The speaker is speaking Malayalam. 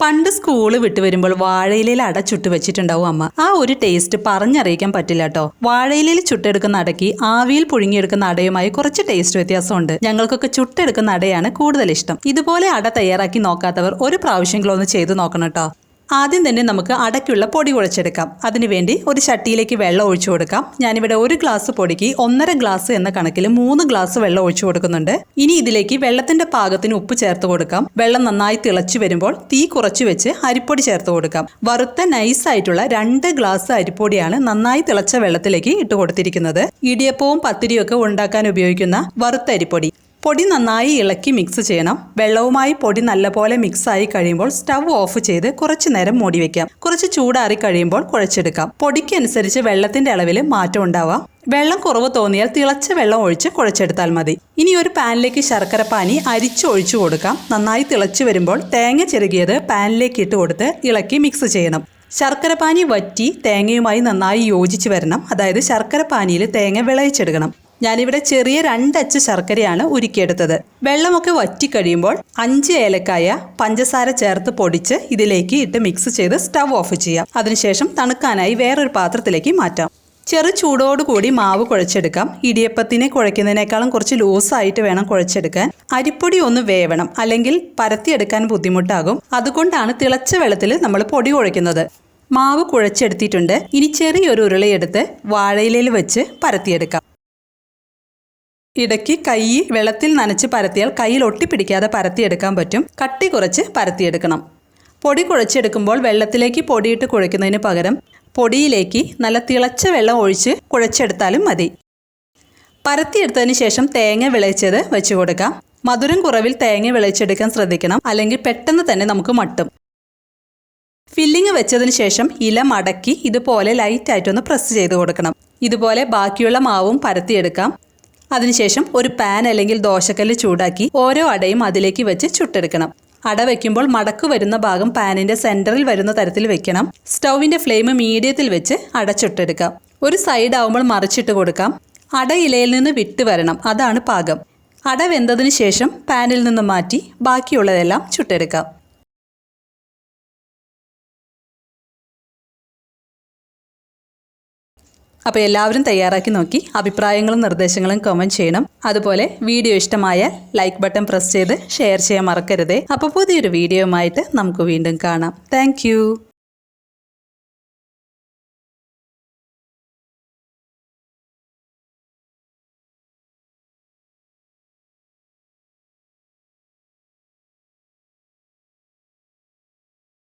പണ്ട് സ്കൂൾ വിട്ടു വരുമ്പോൾ വാഴയിലയിൽ അട ചുട്ട് വെച്ചിട്ടുണ്ടാവും അമ്മ. ആ ഒരു ടേസ്റ്റ് പറഞ്ഞറിയിക്കാൻ പറ്റില്ല കേട്ടോ വാഴയിലയിൽ ചുട്ടെടുക്കുന്ന അടയ്ക്ക് ആവിയിൽ പുഴുങ്ങിയെടുക്കുന്ന അടയുമായി കുറച്ച് ടേസ്റ്റ് വ്യത്യാസമുണ്ട്. ഞങ്ങൾക്കൊക്കെ ചുട്ടെടുക്കുന്ന അടയാണ് കൂടുതൽ ഇഷ്ടം. ഇതുപോലെ അട തയ്യാറാക്കി നോക്കാത്തവർ ഒരു പ്രാവശ്യങ്ങളൊന്ന് ചെയ്തു നോക്കണം കേട്ടോ ആദ്യം തന്നെ നമുക്ക് അടയ്ക്കുള്ള പൊടി കുഴച്ചെടുക്കാം. അതിനുവേണ്ടി ഒരു ചട്ടിയിലേക്ക് വെള്ളം ഒഴിച്ചു കൊടുക്കാം. ഞാനിവിടെ ഒരു ഗ്ലാസ് പൊടിക്ക് ഒന്നര ഗ്ലാസ് എന്ന കണക്കിൽ മൂന്ന് ഗ്ലാസ് വെള്ളം ഒഴിച്ചു കൊടുക്കുന്നുണ്ട്. ഇനി ഇതിലേക്ക് വെള്ളത്തിന്റെ പാകത്തിന് ഉപ്പ് ചേർത്ത് കൊടുക്കാം. വെള്ളം നന്നായി തിളച്ചു വരുമ്പോൾ തീ കുറച്ചു വെച്ച് അരിപ്പൊടി ചേർത്ത് കൊടുക്കാം. വറുത്ത നൈസ് ആയിട്ടുള്ള രണ്ട് ഗ്ലാസ് അരിപ്പൊടിയാണ് നന്നായി തിളച്ച വെള്ളത്തിലേക്ക് ഇട്ട് കൊടുത്തിരിക്കുന്നത്. ഇടിയപ്പവും പത്തിരിയൊക്കെ ഉണ്ടാക്കാൻ ഉപയോഗിക്കുന്ന വറുത്ത അരിപ്പൊടി. പൊടി നന്നായി ഇളക്കി മിക്സ് ചെയ്യണം. വെള്ളവുമായി പൊടി നല്ലപോലെ മിക്സ് ആയി കഴിയുമ്പോൾ സ്റ്റവ് ഓഫ് ചെയ്ത് കുറച്ചു നേരം മൂടി വെക്കാം. കുറച്ച് ചൂടാറി കഴിയുമ്പോൾ കുഴച്ചെടുക്കാം. പൊടിക്ക് അനുസരിച്ച് വെള്ളത്തിന്റെ അളവിൽ മാറ്റം ഉണ്ടാവാം. വെള്ളം കുറവ് തോന്നിയാൽ തിളച്ച വെള്ളം ഒഴിച്ച് കുഴച്ചെടുത്താൽ മതി. ഇനി ഒരു പാനിലേക്ക് ശർക്കര പാനി അരിച്ച് ഒഴിച്ചു കൊടുക്കാം. നന്നായി തിളച്ചു വരുമ്പോൾ തേങ്ങ ചെറുകിയത് പാനിലേക്ക് ഇട്ട് കൊടുത്ത് ഇളക്കി മിക്സ് ചെയ്യണം. ശർക്കര പാനി വറ്റി തേങ്ങയുമായി നന്നായി യോജിച്ച് വരണം. അതായത് ശർക്കര പാനിയിൽ തേങ്ങ വിളയിച്ചെടുക്കണം. ഞാനിവിടെ ചെറിയ രണ്ടച്ച് ശർക്കരയാണ് ഉരുക്കിയെടുത്തത്. വെള്ളമൊക്കെ വറ്റിക്കഴിയുമ്പോൾ അഞ്ച് ഏലക്കായ പഞ്ചസാര ചേർത്ത് പൊടിച്ച് ഇതിലേക്ക് ഇട്ട് മിക്സ് ചെയ്ത് സ്റ്റവ് ഓഫ് ചെയ്യാം. അതിനുശേഷം തണുക്കാനായി വേറൊരു പാത്രത്തിലേക്ക് മാറ്റാം. ചെറു ചൂടോടുകൂടി മാവ് കുഴച്ചെടുക്കാം. ഇടിയപ്പത്തിനെ കുഴയ്ക്കുന്നതിനേക്കാളും കുറച്ച് ലൂസായിട്ട് വേണം കുഴച്ചെടുക്കാൻ. അരിപ്പൊടി ഒന്ന് വേവണം അല്ലെങ്കിൽ പരത്തിയെടുക്കാൻ ബുദ്ധിമുട്ടാകും. അതുകൊണ്ടാണ് തിളച്ച വെള്ളത്തിൽ നമ്മൾ പൊടി കുഴയ്ക്കുന്നത്. മാവ് കുഴച്ചെടുത്തിട്ടുണ്ട്. ഇനി ചെറിയൊരു ഉരുളയെടുത്ത് വാഴയിലയിൽ വെച്ച് പരത്തിയെടുക്കാം. ഇടയ്ക്ക് കൈ വെള്ളത്തിൽ നനച്ച് പരത്തിയാൽ കയ്യിൽ ഒട്ടിപ്പിടിക്കാതെ പരത്തിയെടുക്കാൻ പറ്റും. കട്ടി കുറച്ച് പരത്തിയെടുക്കണം. പൊടി കുഴച്ചെടുക്കുമ്പോൾ വെള്ളത്തിലേക്ക് പൊടിയിട്ട് കുഴയ്ക്കുന്നതിന് പകരം പൊടിയിലേക്ക് നല്ല തിളച്ച വെള്ളം ഒഴിച്ച് കുഴച്ചെടുത്താലും മതി. പരത്തിയെടുത്തതിന് ശേഷം തേങ്ങ വിളയിച്ചത് വെച്ച് കൊടുക്കാം. മധുരം കുറവിൽ തേങ്ങ വിളയിച്ചെടുക്കാൻ ശ്രദ്ധിക്കണം. അല്ലെങ്കിൽ പെട്ടെന്ന് തന്നെ നമുക്ക് മട്ടും. ഫില്ലിങ് വെച്ചതിന് ശേഷം ഇല മടക്കി ഇതുപോലെ ലൈറ്റായിട്ടൊന്ന് പ്രസ് ചെയ്ത് കൊടുക്കണം. ഇതുപോലെ ബാക്കിയുള്ള മാവും പരത്തിയെടുക്കാം. അതിനുശേഷം ഒരു പാൻ അല്ലെങ്കിൽ ദോശക്കല്ല് ചൂടാക്കി ഓരോ അടയും അതിലേക്ക് വെച്ച് ചുട്ടെടുക്കണം. അട വയ്ക്കുമ്പോൾ മടക്ക് വരുന്ന ഭാഗം പാനിന്റെ സെന്ററിൽ വരുന്ന തരത്തിൽ വെക്കണം. സ്റ്റൗവിന്റെ ഫ്ലെയിം മീഡിയത്തിൽ വെച്ച് അട ചുട്ടെടുക്കാം. ഒരു സൈഡ് ആവുമ്പോൾ മറിച്ചിട്ട് കൊടുക്കാം. അട ഇലയിൽ നിന്ന് വിട്ട് വരണം. അതാണ് പാകം. അട വെന്തതിന് ശേഷം പാനിൽ നിന്ന് മാറ്റി ബാക്കിയുള്ളതെല്ലാം ചുട്ടെടുക്കാം. അപ്പോൾ എല്ലാവരും തയ്യാറാക്കി നോക്കി. അഭിപ്രായങ്ങളും നിർദ്ദേശങ്ങളും കമന്റ് ചെയ്യണം. അതുപോലെ വീഡിയോ ഇഷ്ടമായാൽ ലൈക്ക് ബട്ടൺ പ്രസ് ചെയ്ത് ഷെയർ ചെയ്യാൻ മറക്കരുതേ. അപ്പോൾ പുതിയൊരു വീഡിയോയുമായിട്ട് നമുക്ക് വീണ്ടും കാണാം. താങ്ക്